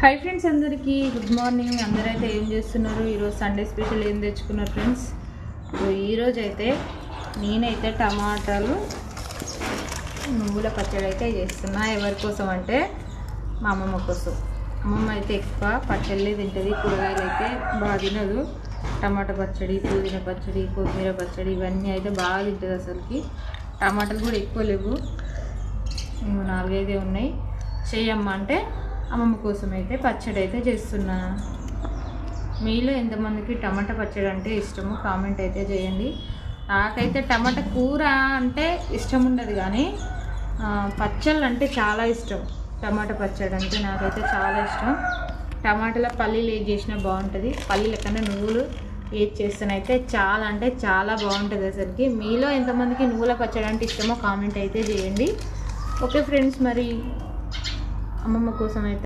Hi friends అందరికీ good morning అందరైతే ఏం చేస్తున్నారు? ఈరోజు సండే స్పెషల్ ఏం తెచ్చుకున్నారు ఫ్రెండ్స్ ఈరోజు అయితే నేనైతే టమాటాలు నువ్వుల పచ్చడి అయితే చేస్తున్నా. ఎవరి కోసం అంటే మా అమ్మమ్మ కోసం. అమ్మమ్మ అయితే ఎక్కువ పచ్చళ్ళే తింటుంది కూరగాయలు అయితే బాగా తినదు. టమాటా పచ్చడి పుదీనా పచ్చడి కొత్తిమీర పచ్చడి ఇవన్నీ అయితే బాగా తింటుంది అసలుకి. టమాటాలు కూడా ఎక్కువ లేవు. నాలుగైదే ఉన్నాయి. చేయమ్మ అంటే అమ్మమ్మ కోసం అయితే పచ్చడి అయితే చేస్తున్నా. మీలో ఎంతమందికి టమాటా పచ్చడి అంటే ఇష్టమో కామెంట్ అయితే చేయండి. నాకైతే టమాటా కూర అంటే ఇష్టం ఉండదు కానీ పచ్చళ్ళు అంటే చాలా ఇష్టం. టమాటా పచ్చడి అంటే నాకైతే చాలా ఇష్టం. టమాటాల పల్లీలు ఏది చేసినా బాగుంటుంది. పల్లీల కన్నా నువ్వులు ఏది చేస్తానైతే చాలా అంటే చాలా బాగుంటుంది అసలుకి. మీలో ఎంతమందికి నువ్వుల పచ్చడి అంటే ఇష్టమో కామెంట్ అయితే చేయండి. ఓకే ఫ్రెండ్స్ మరి అమ్మమ్మ కోసం అయితే